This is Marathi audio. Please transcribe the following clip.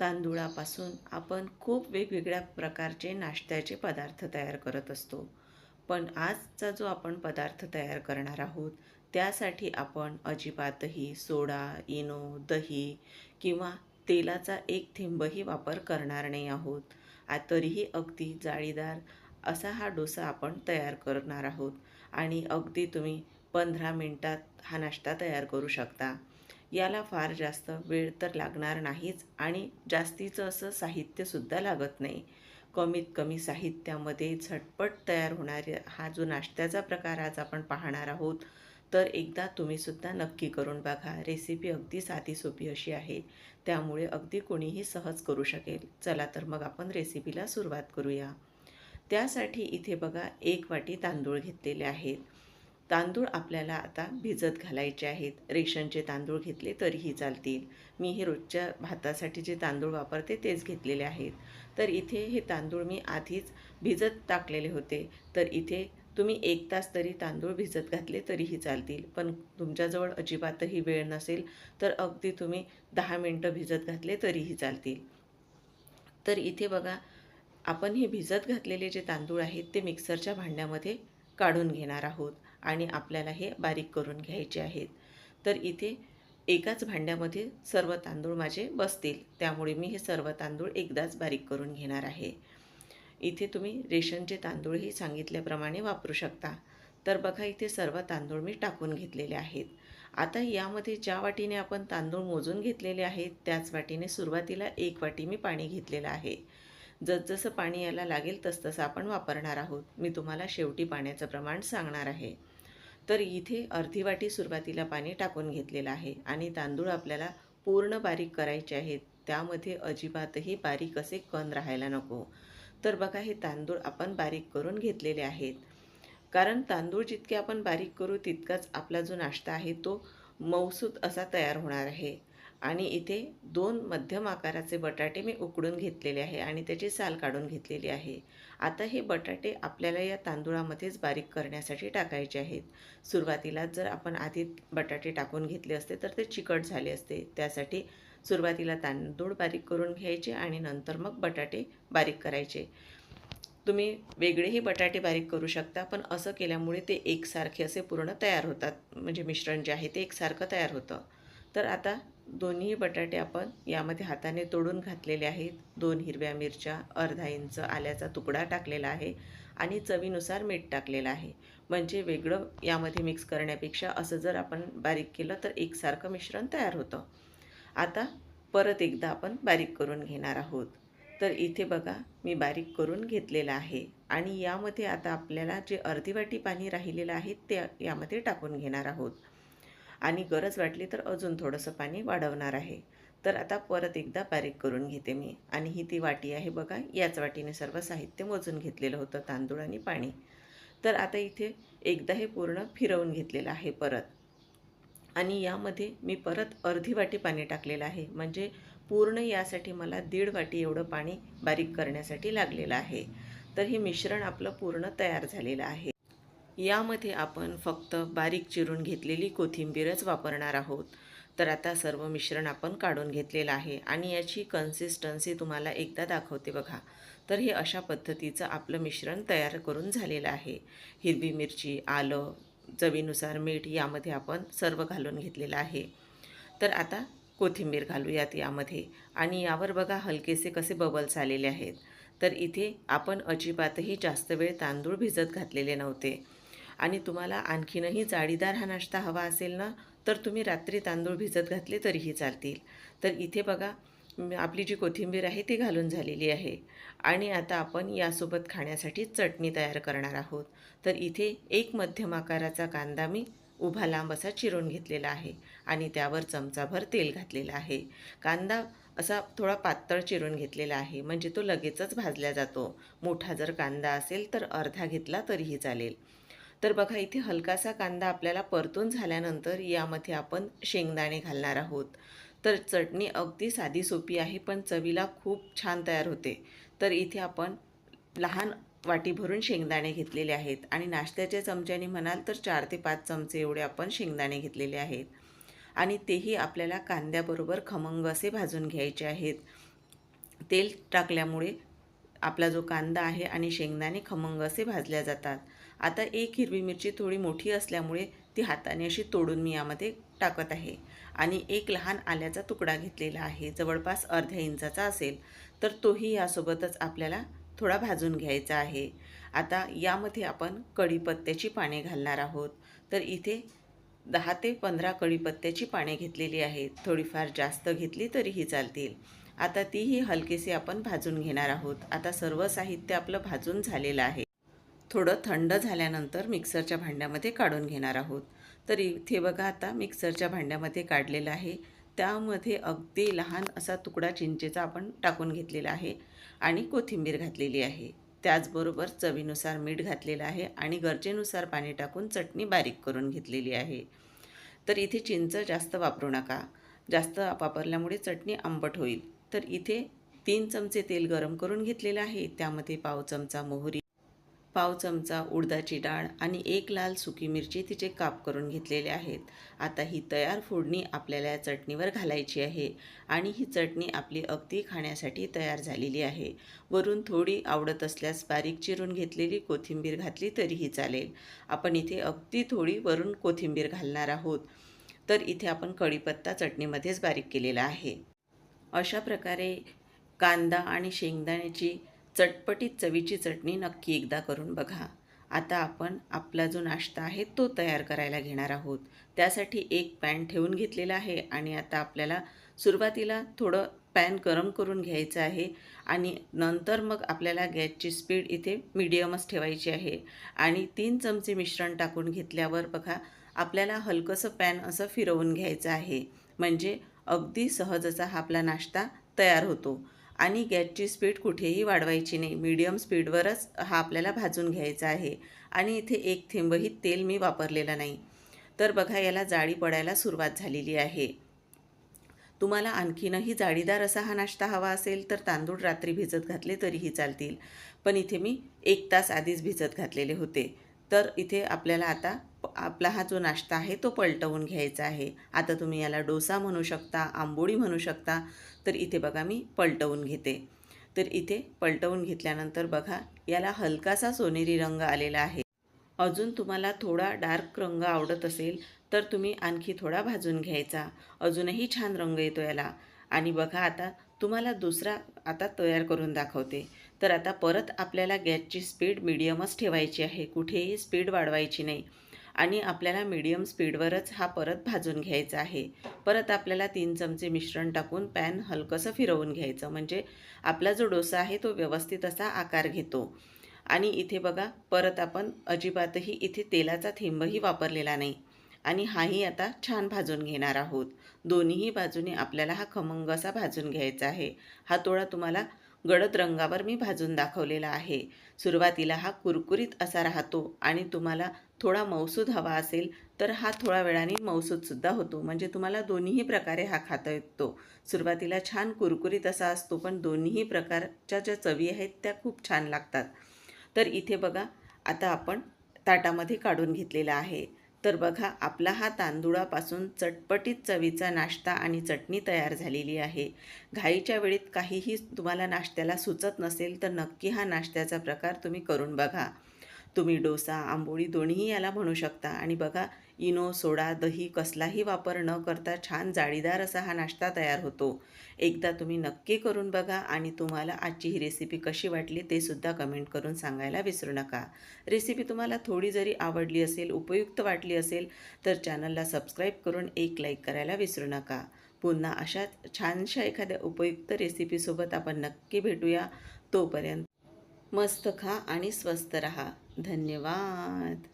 तांदूळापासून आपण खूप वेगवेगळ्या प्रकारचे नाश्त्याचे पदार्थ तयार करत असतो. पण आजचा जो आपण पदार्थ तयार करणार आहोत त्यासाठी आपण अजिबातही सोडा इनो दही किंवा तेलाचा एक थेंबही वापर करणार नाही आहोत. तरीही अगदी जाळीदार असा हा डोसा आपण तयार करणार आहोत. आणि अगदी तुम्ही पंधरा मिनटात हा नाश्ता तयार करू शकता. याला फार जास्त वेळ तर लागणार नाहीच आणि जास्तीचं असं साहित्यसुद्धा लागत नाही. कमीत कमी साहित्यामध्ये झटपट तयार होणारे हा जो नाश्त्याचा प्रकार आज आपण पाहणार आहोत तर एकदा तुम्हीसुद्धा नक्की करून बघा. रेसिपी अगदी साधी सोपी अशी आहे. त्यामुळे अगदी कोणीही सहज करू शकेल. चला तर मग आपण रेसिपीला सुरुवात करूया. त्यासाठी इथे बघा एक वाटी तांदूळ घेतलेले आहेत. तांदूळ आपल्याला आता भिजत घालायचे आहेत. रेशनचे तांदूळ घेतले तरीही चालतील. मी हे रोजच्या भातासाठी जे तांदूळ वापरते तेच घेतलेले आहेत. तर इथे हे तांदूळ मी आधीच भिजत टाकलेले होते. तर इथे तुम्ही एक तास तरी तांदूळ भिजत घातले तरीही चालतील. पण तुमच्याजवळ अजिबातही वेळ नसेल तर अगदी तुम्ही दहा मिनटं भिजत घातले तरीही चालतील. तर इथे बघा आपण हे भिजत घातलेले जे तांदूळ आहेत ते मिक्सरच्या भांड्यामध्ये काढून घेणार आहोत. आणि आपल्याला हे बारीक करून घ्यायचे आहेत. तर इथे एकाच भांड्यामध्ये सर्व तांदूळ माझे बसतील. त्यामुळे मी हे सर्व तांदूळ एकदाच बारीक करून घेणार आहे. इथे तुम्ही रेशनचे तांदूळही सांगितल्याप्रमाणे वापरू शकता. तर बघा इथे सर्व तांदूळ मी टाकून घेतलेले आहेत. आता यामध्ये ज्या वाटीने आपण तांदूळ मोजून घेतलेले आहेत त्याच वाटीने सुरुवातीला एक वाटी मी पाणी घेतलेलं आहे. जसजसं पाणी याला लागेल तसतसं आपण वापरणार आहोत. मी तुम्हाला शेवटी पाण्याचं प्रमाण सांगणार आहे. तर इथे अर्धी वाटी सुरुवातीला पाणी टाकून घेतलेलं आहे आणि तांदूळ आपल्याला पूर्ण बारीक करायचे आहेत. त्यामध्ये अजिबातही बारीक असे कण राहायला नको. तर बघा हे तांदूळ आपण बारीक करून घेतलेले आहेत. कारण तांदूळ जितके आपण बारीक करू तितकाच आपला जो नाश्ता आहे तो मौसूद असा तयार होणार आहे. आणि इथे दोन मध्यम आकाराचे बटाटे मी उकडून घेतलेले आहे आणि त्याची साल काढून घेतलेली आहे. आता हे बटाटे आपल्याला या तांदूळामध्येच बारीक करण्यासाठी टाकायचे आहेत. सुरुवातीला जर आपण आधी बटाटे टाकून घेतले असते तर ते चिकट झाले असते. त्यासाठी सुरुवातीला तांदूळ बारीक करून घ्यायचे आणि नंतर मग बटाटे बारीक करायचे. तुम्ही वेगळेही बटाटे बारीक करू शकता पण असं केल्यामुळे ते एकसारखे असे पूर्ण तयार होतात. म्हणजे मिश्रण जे आहे ते एकसारखं तयार होतं. तर आता दोन्ही बटाटे आपण यामध्ये हाताने तोडून घातलेले आहेत. दोन हिरव्या मिरच्या अर्धा इंच आल्याचा तुकडा टाकलेला आहे आणि चवीनुसार मीठ टाकलेलं आहे. म्हणजे वेगळं यामध्ये मिक्स करण्यापेक्षा असं जर आपण बारीक केलं तर एकसारखं मिश्रण तयार होतं. आता परत एकदा आपण बारीक करून घेणार आहोत. तर इथे बघा मी बारीक करून घेतलेलं आहे आणि यामध्ये आता आपल्याला जे अर्धी वाटी पाणी राहिलेलं आहे ते यामध्ये टाकून घेणार आहोत. आणि गरज वाटली तर अजून थोडंसं पाणी वाढवणार आहे. तर आता परत एकदा बारीक करून घेते मी. आणि ही ती वाटी आहे बघा याच वाटीने सर्व साहित्य मोजून घेतलेलं होतं तांदूळ आणि पाणी. तर आता इथे एकदा हे पूर्ण फिरवून घेतलेलं आहे परत. आणि यामध्ये मी परत अर्धी वाटी पाणी टाकलेलं आहे. म्हणजे पूर्ण यासाठी मला दीड वाटी एवढं पाणी बारीक करण्यासाठी लागलेलं आहे. तर हे मिश्रण आपलं पूर्ण तयार झालेलं आहे. यामध्ये आपण फक्त बारीक चिरून घेतलेली कोथिंबीरच वापरणार आहोत. तर आता सर्व मिश्रण आपण काढून घेतलेलं आहे आणि याची कन्सिस्टन्सी तुम्हाला एकदा दाखवते बघा. तर हे अशा पद्धतीचं आपलं मिश्रण तयार करून झालेलं आहे. हिरवी मिरची आलं चवीनुसार मीठ यामध्ये आपण सर्व घालून घेतलेलं आहे. तर आता कोथिंबीर घालूयात यामध्ये. आणि यावर बघा हलकेसे कसे बबल्स आलेले आहेत. तर इथे आपण अजिबातही जास्त वेळ तांदूळ भिजत घातलेले नव्हते. आणि तुम्हाला आणखीनही जाळीदार हा नाश्ता हवा असेल ना तर तुम्ही रात्री तांदूळ भिजत घातले तरीही चालतील. तर इथे बघा आपली जी कोथिंबीर आहे ती घालून झालेली आहे. आणि आता आपण यासोबत खाण्यासाठी चटणी तयार करणार आहोत. तर इथे एक मध्यम आकाराचा कांदा मी उभा लांब असा चिरून घेतलेला आहे आणि त्यावर चमचाभर तेल घातलेलं आहे. कांदा असा थोडा पातळ चिरून घेतलेला आहे म्हणजे तो लगेचच भाजला जातो. मोठा जर कांदा असेल तर अर्धा घेतला तरीही चालेल. तर बघा इथे हलकासा कांदा आपल्याला परतून झाल्यानंतर यामध्ये आपण शेंगदाणे घालणार आहोत. तर चटणी अगदी साधी सोपी आहे पण चवीला खूप छान तयार होते. तर इथे आपण लहान वाटी भरून शेंगदाणे घेतलेले आहेत आणि नाश्त्याच्या चमच्याने म्हणाल तर चार ते पाच चमचे एवढे आपण शेंगदाणे घेतलेले आहेत. आणि तेही आपल्याला कांद्याबरोबर खमंग असे भाजून घ्यायचे आहेत. तेल टाकल्यामुळे आपला जो कांदा आहे आणि शेंगदाणे खमंग असे भाजल्या जातात. आता एक हिरवी मिरची थोडी मोठी असल्यामुळे ती हाताने अशी तोडून मी यामध्ये टाकत आहे. आणि एक लहान आल्याचा तुकडा घेतलेला आहे. जवळपास अर्ध्या इंचाचा असेल तर तोही यासोबतच आपल्याला थोडा भाजून घ्यायचा आहे. आता यामध्ये आपण कढीपत्त्याची पाने घालणार आहोत. तर इथे दहा ते पंधरा कढीपत्त्याची पाने घेतलेली आहेत. थोडीफार जास्त घेतली तरीही चालतील. आता तीही हलकेसे आपण भाजून घेणार आहोत. आता सर्व साहित्य आपलं भाजून झालेलं आहे. थोडं थंड झाल्यानंतर मिक्सरच्या भांड्यामध्ये काढून घेणार आहोत. तर इथे बघा आता मिक्सरच्या भांड्यामध्ये काढलेलं आहे. त्यामध्ये अगदी लहान असा तुकडा चिंचेचा आपण टाकून घेतलेला आहे आणि कोथिंबीर घातलेली आहे. त्याचबरोबर चवीनुसार मीठ घातलेलं आहे आणि गरजेनुसार पाणी टाकून चटणी बारीक करून घेतलेली आहे. तर इथे चिंच जास्त वापरू नका. जास्त वापरल्यामुळे चटणी आंबट होईल. तर इथे तीन चमचे तेल गरम करून घेतलेलं आहे. त्यामध्ये पाव चमचा मोहरी पाव चमचा उडदाची डाळ आणि एक लाल सुकी मिरची तिचे काप करून घेतलेले आहेत. आता ही तयार फोडणी आपल्याला या चटणीवर घालायची आहे आणि ही चटणी आपली अगदी खाण्यासाठी तयार झालेली आहे. वरून थोडी आवडत असल्यास बारीक चिरून घेतलेली कोथिंबीर घातली तरीही चालेल. आपण इथे अगदी थोडी वरून कोथिंबीर घालणार आहोत. तर इथे आपण कढीपत्ता चटणीमध्येच बारीक केलेला आहे. अशा प्रकारे कांदा आणि शेंगदाण्याची चटपटीत चवीची चटणी नक्की एकदा करून बघा. आता आपण आपला जो नाश्ता आहे तो तयार करायला घेणार आहोत. त्यासाठी एक पॅन ठेवून घेतलेला आहे आणि आता आपल्याला सुरुवातीला थोडं पॅन गरम करून घ्यायचं आहे आणि नंतर मग आपल्याला गॅसची स्पीड इथे मिडियमच ठेवायची आहे. आणि तीन चमचे मिश्रण टाकून घेतल्यावर बघा आपल्याला हलकंसं पॅन असं फिरवून घ्यायचं आहे. म्हणजे अगदी सहज असा हा आपला नाश्ता तयार होतो. आणि गॅसची स्पीड कुठेही वाढवायची नाही. मीडियम स्पीडवरच हा आपल्याला भाजून घ्यायचा आहे. आणि इथे एक थेंबही तेल मी वापरलेलं नाही. तर बघा याला जाळी पडायला सुरुवात झालेली आहे. तुम्हाला आणखीनही जाळीदार असा हा नाश्ता हवा असेल तर तांदूळ रात्री भिजत घातले तरीही चालतील. पण इथे मी एक तास आधीच भिजत घातलेले होते. तर इथे आपल्याला आता आपला हा जो नाश्ता आहे तो पलटवून घ्यायचा आहे. आता तुम्ही याला डोसा म्हणू शकता आंबोळी म्हणू शकता तर इथे बघा मी पलटवून घेते. तर इथे पलटवून घेतल्यानंतर बघा याला हलकासा सोनेरी रंग आलेला आहे. अजून तुम्हाला थोडा डार्क रंग आवडत असेल तर तुम्ही आणखी थोडा भाजून घ्यायचा. अजूनही छान रंग येतो याला. आणि बघा आता तुम्हाला दुसरा आता तयार करून दाखवते. तर आता परत आपल्याला गॅसची स्पीड मिडियमच ठेवायची आहे. कुठेही स्पीड वाढवायची नाही. आणि आपल्याला मीडियम स्पीडवरच हा परत भाजून घ्यायचा आहे. परत आपल्याला तीन चमचे मिश्रण टाकून पॅन हलकंसं फिरवून घ्यायचं. म्हणजे आपला जो डोसा आहे तो व्यवस्थित असा आकार घेतो. आणि इथे बघा परत आपण अजिबातही इथे तेलाचा थेंबही वापरलेला नाही. आणि हाही आता छान भाजून घेणार आहोत. दोन्हीही बाजूने आपल्याला हा खमंग असा भाजून घ्यायचा आहे. हा तोळा तुम्हाला गडद रंगावर मी भाजून दाखवलेला आहे. सुरुवातीला हा कुरकुरीत असा राहतो आणि तुम्हाला थोडा मौसूद हवा असेल तर हा थोड्या वेळाने मौसूदसुद्धा होतो. म्हणजे तुम्हाला दोन्हीही प्रकारे हा खाता येतो. सुरुवातीला छान कुरकुरीत असा असतो पण दोन्हीही प्रकारच्या ज्या चवी आहेत त्या खूप छान लागतात. तर इथे बघा आता आपण ताटामध्ये काढून घेतलेला आहे. तर बघा आपला हा तांदूळापासून चटपटीत चवीचा नाश्ता आणि चटणी तयार झालेली आहे. घाईच्या वेळेत काहीही तुम्हाला नाश्त्याला सुचत नसेल तर नक्की हा नाश्त्याचा प्रकार तुम्ही करून बघा. तुम्ही डोसा आंबोळी दोन्ही याला म्हणू शकता. आणि बघा इनो सोडा दही कसलाही वापर न करता छान जाळीदार असा हा नाश्ता तयार होतो. एकदा तुम्ही नक्की करून बघा आणि तुम्हाला आजची ही रेसिपी कशी वाटली ते सुद्धा कमेंट करून सांगायला विसरू नका. रेसिपी तुम्हाला थोडी जरी आवडली असेल उपयुक्त वाटली असेल तर चॅनलला सबस्क्राईब करून एक लाईक करायला विसरू नका. पुन्हा अशाच छानशा एखाद्या उपयुक्त रेसिपीसोबत आपण नक्की भेटूया. तोपर्यंत मस्त खा आणि स्वस्त रहा. धन्यवाद.